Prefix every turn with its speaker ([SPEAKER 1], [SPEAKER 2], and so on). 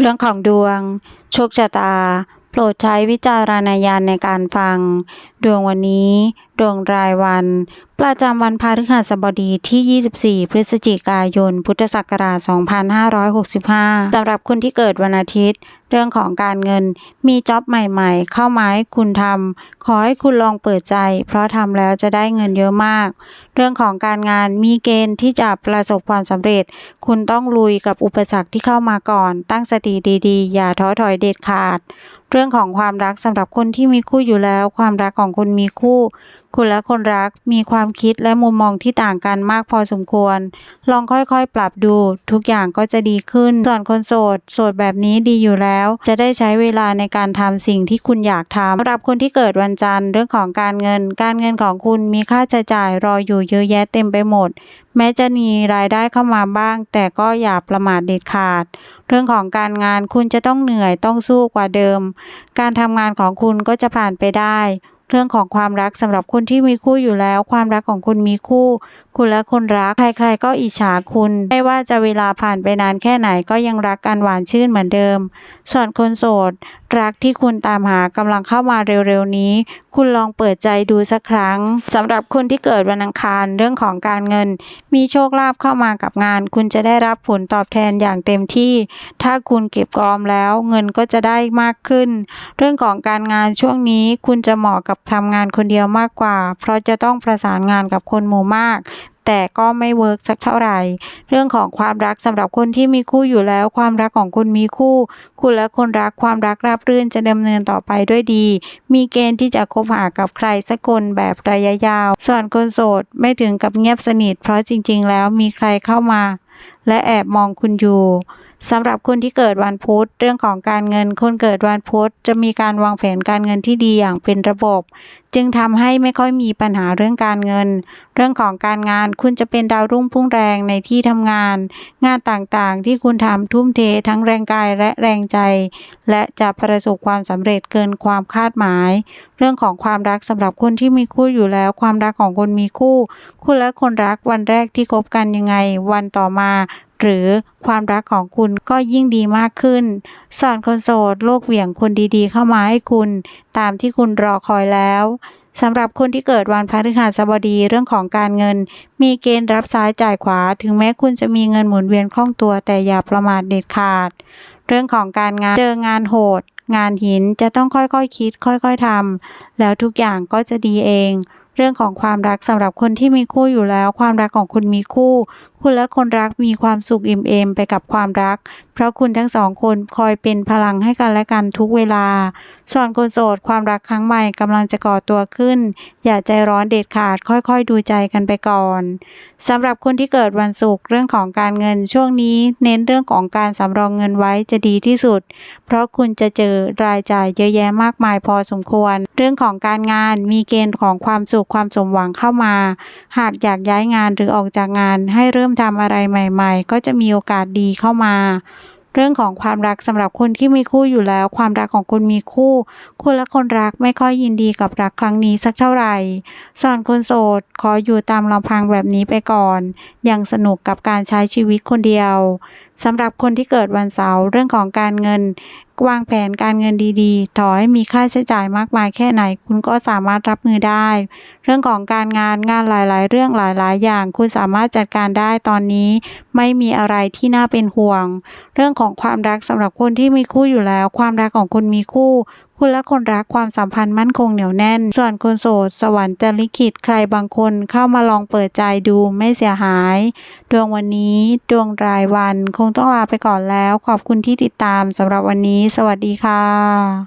[SPEAKER 1] เรื่องของดวง โชคชะตา โปรดใช้วิจารณญาณในการฟัง ดวงวันนี้ ดวงรายวัน ประจำวันพฤหัสบดีที่ 24 พฤศจิกายน พุทธศักราช 2565 สำหรับคนที่เกิดวันอาทิตย์ เรื่องของการเงิน มีจ็อบใหม่ๆ เข้ามาให้คุณทำ ขอให้คุณลองเปิดใจ เพราะทำแล้วจะได้เงินเยอะมาก เรื่องของการงานมีเกณฑ์ที่จะประสบความสำเร็จ คุณต้องลุยกับอุปสรรคที่เข้ามาก่อน ตั้งสติดีๆ อย่าท้อถอยเด็ดขาด เรื่องของความรักสำหรับคนที่มีคู่อยู่แล้ว ความรักของคุณมีคู่ คุณและคนรักมีความคิดและมุมมองที่ต่างกันมากพอสมควร ลองค่อยๆ ปรับดู ทุกอย่างก็จะดีขึ้น ส่วนคนโสด โสดแบบนี้ดีอยู่แล้ว จะได้ใช้เวลาในการทำสิ่งที่คุณอยากทำสำหรับคนที่เกิดวันจันทร์เรื่องของการเงิน การเงินของคุณมีค่าใช้จ่ายรออยู่เยอะแยะเต็มไปหมดแม้จะมีรายได้เข้ามาบ้าง แต่ก็อย่าประมาทเด็ดขาด เรื่องของการงานคุณจะต้องเหนื่อยต้องสู้กว่าเดิม การทำงานของคุณก็จะผ่านไปได้ เรื่องของความรักสำหรับคนที่มีคู่อยู่แล้ว ความรักของคุณมีคู่ คุณและคนรัก ใครๆ ก็อิจฉาคุณ ไม่ว่าจะเวลาผ่านไปนานแค่ไหนก็ยังรักกันหวานชื่นเหมือนเดิม ส่วนคนโสด รักที่คุณตามหากำลังเข้ามาเร็วๆนี้คุณลองเปิดใจดูสักครั้งสำหรับคนที่เกิดวันอังคารเรื่องของการเงิน มีโชคลาภเข้ามากับงาน คุณจะได้รับผลตอบแทนอย่างเต็มที่ ถ้าคุณเก็บกอมแล้วเงินก็จะได้มากขึ้น เรื่องของการงานช่วงนี้คุณจะเหมาะกับทำงานคนเดียวมากกว่า เพราะจะต้องประสานงานกับคนหมู่มาก แต่ก็ไม่เวิร์กสักเท่าไหร่ เรื่องของความรักสำหรับคนที่มีคู่อยู่แล้ว ความรักของคุณมีคู่ คุณและคนรักความรักราบรื่นจะดำเนินต่อไปด้วยดี มีเกณฑ์ที่จะคบหากับใครสักคนแบบระยะยาว ส่วนคนโสดไม่ถึงกับเงียบสนิท เพราะจริง ๆ แล้วมีใครเข้ามา และแอบมองคุณอยู่ สำหรับคนที่เกิดวันพุธเรื่องของการเงินคนเกิดวันพุธจะมีการวางแผนการเงินที่ดีอย่างเป็นระบบ จึงทำให้ไม่ค่อยมีปัญหาเรื่องการเงิน เรื่องของการงานคุณจะเป็นดาวรุ่งพุ่งแรงในที่ทำงาน งานต่างๆ ที่คุณทำทุ่มเททั้งแรงกายและแรงใจ และจะประสบความสำเร็จเกินความคาดหมาย เรื่องของความรักสำหรับคนที่มีคู่อยู่แล้วความรักของคนมีคู่ คุณและคนรักวันแรกที่คบกันยังไง วันต่อมา หรือความรักของคุณก็ยิ่งดีมากขึ้น สอนคนโสดโลกเหวี่ยงคนดีๆ เข้ามาให้คุณ ตามที่คุณรอคอยแล้วสำหรับคนที่เกิดวันพฤหัสบดีเรื่องของการเงิน มีเกณฑ์รับซ้ายจ่ายขวา ถึงแม้คุณจะมีเงินหมุนเวียนคล่องตัวแต่อย่าประมาทเด็ดขาด เรื่องของการงานเจองานโหด งานหินจะต้องค่อยๆคคิด ค่อยๆทำแล้วทุกอย่างก็จะดีเอง เรื่องของความรักสำหรับคนที่มีคู่อยู่แล้ว ความรักของคุณมีคู่ คุณและคนรักมีความสุขอิ่มเอมไปกับความรัก เพราะคุณทั้งสองคนคอยเป็นพลังให้กันและกันทุกเวลา ส่วนคนโสดความรักครั้งใหม่กำลังจะก่อตัวขึ้น อย่าใจร้อนเด็ดขาดค่อยๆ ดูใจกันไปก่อนสำหรับคนที่เกิดวันศุกร์เรื่องของการเงินช่วงนี้ เน้นเรื่องของการสำรองเงินไว้จะดีที่สุด เพราะคุณจะเจอรายจ่ายเยอะแยะมากมายพอสมควร เรื่องของการงานมีเกณฑ์ของความสุขความสมหวังเข้ามา หากอยากย้ายงานหรือออกจากงานให้เริ่มทำอะไรใหม่ ๆ ก็จะมีโอกาสดีเข้ามา เรื่องของความรักสำหรับคนที่มีคู่อยู่แล้ว ความรักของคุณมีคู่ คุณและคนรักไม่ค่อยยินดีกับรักครั้งนี้สักเท่าไหร่ส่วนคนโสดขออยู่ตามลำพังแบบนี้ไปก่อน ยังสนุกกับการใช้ชีวิตคนเดียว สำหรับคนที่เกิดวันเสาร์เรื่องของการเงิน วางแผนการเงินดีๆ ต่อให้มีค่าใช้จ่ายมากมายแค่ไหน คุณก็สามารถรับมือได้ เรื่องของการงานงานหลายๆ เรื่องหลายๆ อย่าง คุณสามารถจัดการได้ตอนนี้ ไม่มีอะไรที่น่าเป็นห่วง เรื่องของความรักสำหรับคนที่มีคู่อยู่แล้ว ความรักของคุณมีคู่ คุณและคนรักความสัมพันธ์มั่นคงเหนียวแน่น ส่วนคนโสด สวรรค์จะลิขิตใครบางคนเข้ามาลองเปิดใจดูไม่เสียหาย ดวงวันนี้ดวงรายวันคงต้องลาไปก่อนแล้ว ขอบคุณที่ติดตามสำหรับวันนี้ สวัสดีค่ะ